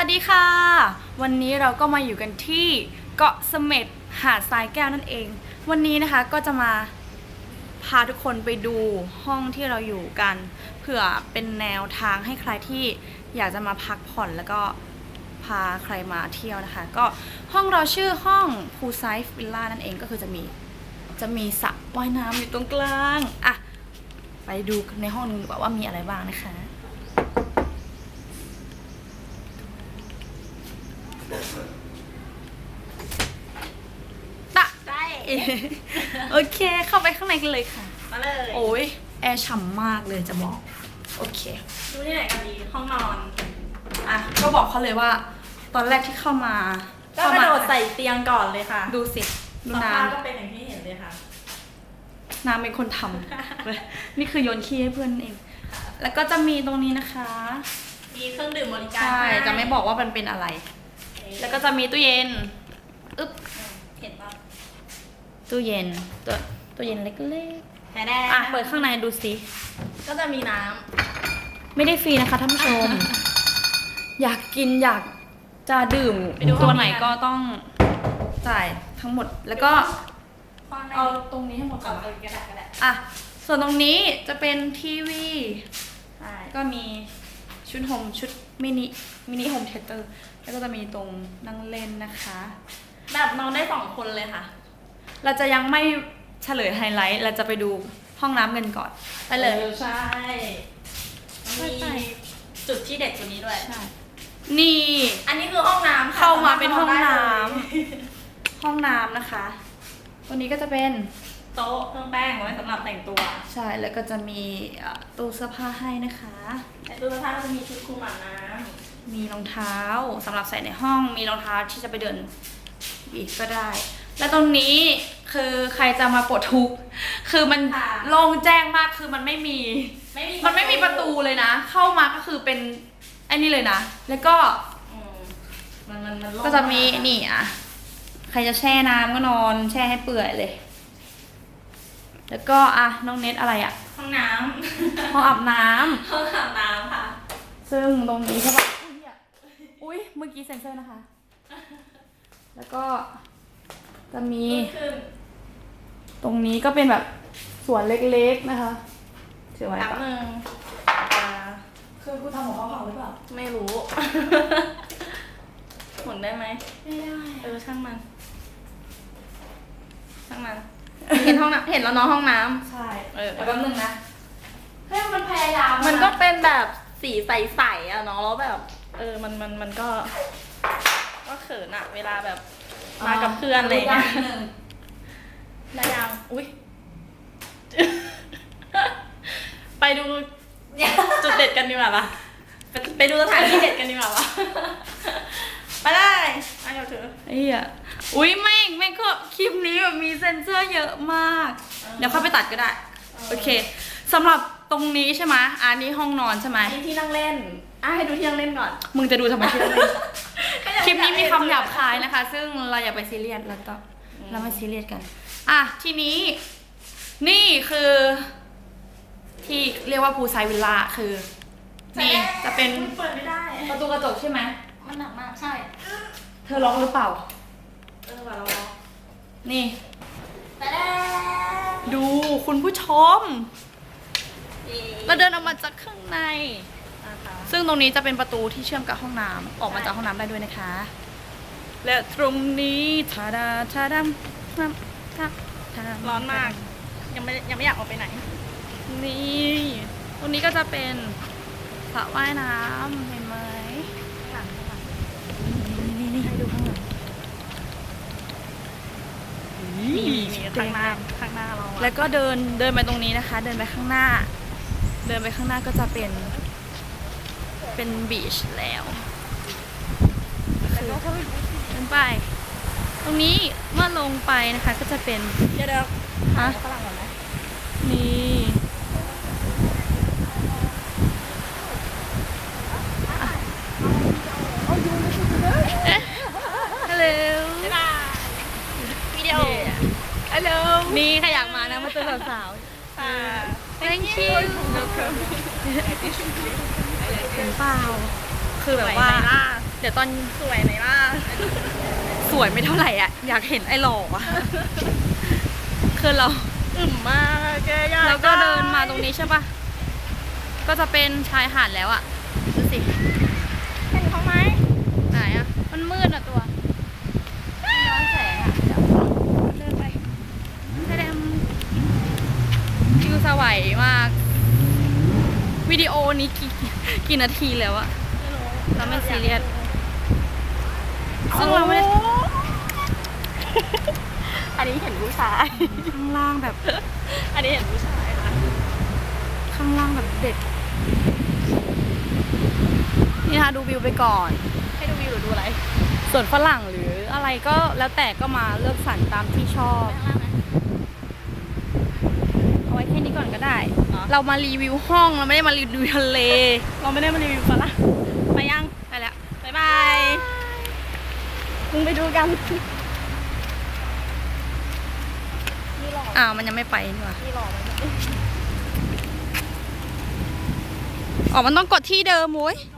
วัสดีค่ะ วันนี้เราก็มาอยู่กันที่เกาะเสม็ดหาดทรายแก้วนั่นเอง วันนี้นะคะก็จะมาพาทุกคนไปดูห้องที่เราอยู่กัน เผื่อเป็นแนวทางให้ใครที่อยากจะมาพักผ่อนแล้วก็พาใครมาเที่ยวนะคะ ก็ห้องเราชื่อห้อง Poolside Villa นั่นเองก็คือจะมีจะมีสระว่ายน้ำอยู่ตรงกลาง อะ ไปดูในห้องนึงดีกว่าว่ามีอะไรบ้างนะคะ ใช่ โอเค เข้าไปข้างในกันเลยค่ะ มาเลย โอ้ยแอร์ฉ่ำมากเลยจะบอก โอเค ดูที่ไหนกันดี ห้องนอน อะ ก็บอกเขาเลยว่า ตอนแรกที่เข้ามาก็เข้ากระมาโดดใส่เตียงก่อนเลยค่ะ ดูสิ ดูสน้ภาพก็เป็นอย่างที่เห็นเลยค่ะำน้ำเป็นคนทำเลยนี่คือโยนขี้ให้เพื่อนเอง แล้วก็จะมีตรงนี้นะคะ มีเครื่องดื่มบริการ ใช่ให้จะไม่บอกว่ามันเป็นอะไร แล้วก็จะมีตู้เย็น อึ๊บ เห็นปะ ตู้เย็นตัวตู้เย็นเล็กแท้แน่ๆอะเปิดข้างในดูสิ ก็จะมีน้ไม่ได้ฟรีนะคะท่านผู้ชม อยากกินอยากจะดื่มไปดูตัวไหนห้องนี้กันก็ต้องจ่ายทั้งหมด แล้วก็ำฟังในเอาตรงนี้ให้หมดก่ก่ออนนเออก็ได้ก็ได้อะ ส่วนตรงนี้จะเป็นทีวี ใช่ก็มีชุดโฮมชุดมินิมินิโฮมเทเตอร์ แล้วก็จะมีตรงนั่งเล่นนะคะ แบบนอนได้สองคนเลยค่ะ เราจะยังไม่เฉลยไฮไลท์ เราจะไปดูห้องน้ำกันก่อนไปเลยออใช่ไปมีไป จุดที่เด็ดกว่านี้ด้วยใช่นี่ อันนี้คือห้องน้ำค่ะเข้ามาเป็นห้องน้ำสามารถนอนได้เลยห้องน้ำนะคะ ตัวนี้ก็จะเป็น โต๊ะเครื่องแป้งไว้สำหรับแต่งตัวใช่ แล้วก็จะมีเอ่อตู้เสื้อผ้าให้นะคะ ในตู้เสื้อผ้าก็จะมีชุดคลุมอาบน้มีรองเท้าสำหรับใส่ในห้อง มีรองเท้าที่จะไปเดินอีกก็ได้ และตรงนี้คือใครจะมาปลดทุกข์คือมันโล่งแจ้งมากคือมันไม่มีำไม่มีมันไม่มีประตูเลยนะ เข้ามาก็คือเป็นไอ้นี่เลยนะ แล้วก็อืมมันมันมันโล่งก็จะมีากนี่อะ ใครจะแช่น้ำก็นอน แช่ให้เปื่อยเลย แล้วก็อะน้องเน็ตอะไรอะห้องน้ำห้องอาบน้ำ ห้องอาบน้ำค่ะ ซึ่งตรงนี้ใช่ปะอุ้ยอะอุ้ยเมื่อกี้เซ็นเซอร์นะคะ แล้วก็ จะมีขึ้นตรงนี้ก็เป็นแบบสวนเล็กๆนะคะถือไว้แป๊บปะนึงคือกูทำของเขาพังหรือเปล่าไม่รู้ หมุนได้ไหม ไม่ได้เออช่างมัน ช่างมัน เห็นห้องน้ำเห็นแล้วเนาะห้องน้ำใช่เออแต่แป๊บนึงนะเฮ้ยมันพยายามมันก็เป็นแบบสีใสๆอะเนาะแล้วแบบ เออมันมันมันก็ ก็เขินอะเวลาแบบ มากับเพื่อนอะไรอย่างเงี้ยนิดนึงได้ยังอุ้ยไปดูจุดเด็ดกันดีกว่าปะไปไปดูสถานที่เด็ดกันดีกว่าปะไปได้ไปเดี๋ยวเถอะไอ้เหี้ยอุ้ยแม่งแม่งก็คลิปนี้แบบมีเซ็นเซอร์เยอะมากเออเดี๋ยวเข้าไปตัดก็ได้เออโอเคสำหรับตรงนี้ใช่ไหมอันนี้ห้องนอนใช่ไหมอันนี้ที่นั่งเล่นอะให้ดูที่นั่งเล่นก่อน มึงจะดูทำไมคลิปนี้ คลิปนี้มีคำหยาบคายนะคะ ซึ่งเราอย่าไปซีเรียสแล้วก็เราไม่ซีเรียสกัน อะทีนี้ นี่คือ ที่เรียกว่าภูไซวิลล่าคือ นี่จะเป็นเปิดไม่ได้ ประตูกระจกใช่ไหมมันหนักมากใช่ เธอล็อกหรือเปล่า เออว่าเราลองนี่แต่ได้ดูคุณผู้ชม เราเดินออกมาจากข้างในนะคะ ซึ่งตรงนี้จะเป็นประตูที่เชื่อมกับห้องน้ำออกมาจากห้องน้ำได้ด้วยนะคะ และตรงนี้ทาดาทาดัมทาทาทาดัร้อนมาก ยังไม่ยังไม่อยากออกไปไหน นี่ตรงนี้ก็จะเป็นสระว่ายน้ำเห็นไหมนี่นี่ให้ดูข้างหลังมีมีมีข้างหน้าข้างหน้าเราอะแล้วก็เดินเดินไปตรงนี้นะคะ เดินไปข้างหน้า เดินไปข้างหน้าก็จะเป็น เป็นบีชแล้วคือเดินไป ตรงนี้เมื่อลงไปนะคะก็จะเป็นเดี๋ยวเดี๋ยวฮะฝรั่งก่อนไหมนี่ฮัลโหลบ๊ายบายวิดีโอฮัลโหลนี่ใครอยากมานะมาเจอสาวค่ะๆ thank you เห็นเปล่า คือแบบว่าไหวไหมล่ะเดี๋ยวตอนสวยไหมล่ะ สวยไม่เท่าไหร่อะ อยากเห็นไอ้หล่ออะคือเราอึมมากอะแกอยากเราก็เดินมาตรงนี้ใช่ปะก็จะเป็นชายหาดแล้วอะดูสิ เห็นเขาไหม ไหนอะ มันมืดอะตัวย้อนแสงอะเดี๋ยวเดินไปแสดงวิวสวยมาก วิดีโอนี้ กี่กี่นาทีแล้วอะไม่รู้เราไม่ซีเรียสซึ่งเราไม่ได้โอ้อันนี้เห็นผู้ชาย ข้างล่างแบบ อันนี้เห็นผู้ชายค่ะข้างล่างแบบเด็ด นี่นะคะดูวิวไปก่อน ให้ดูวิวหรือดูอะไร ส่วนฝรั่งหรืออะไรก็แล้วแต่ก็มาเลือกสรรตามที่ชอบ ไปข้างล่างไหม เอาไว้แค่นี้ก่อนก็ได้ เหรอเรามารีวิวห้องเราไม่ได้มารีวิวทะเล เราไม่ได้มารีวิวฝรั่งไปยังไปแล้วบ๊ายบายมึงไปดูกันนี่หล่ออ้าวมันยังไม่ไปนี่หว่านี่หล่อไหมอ๋อมันต้องกดที่เดิมโว้ยโ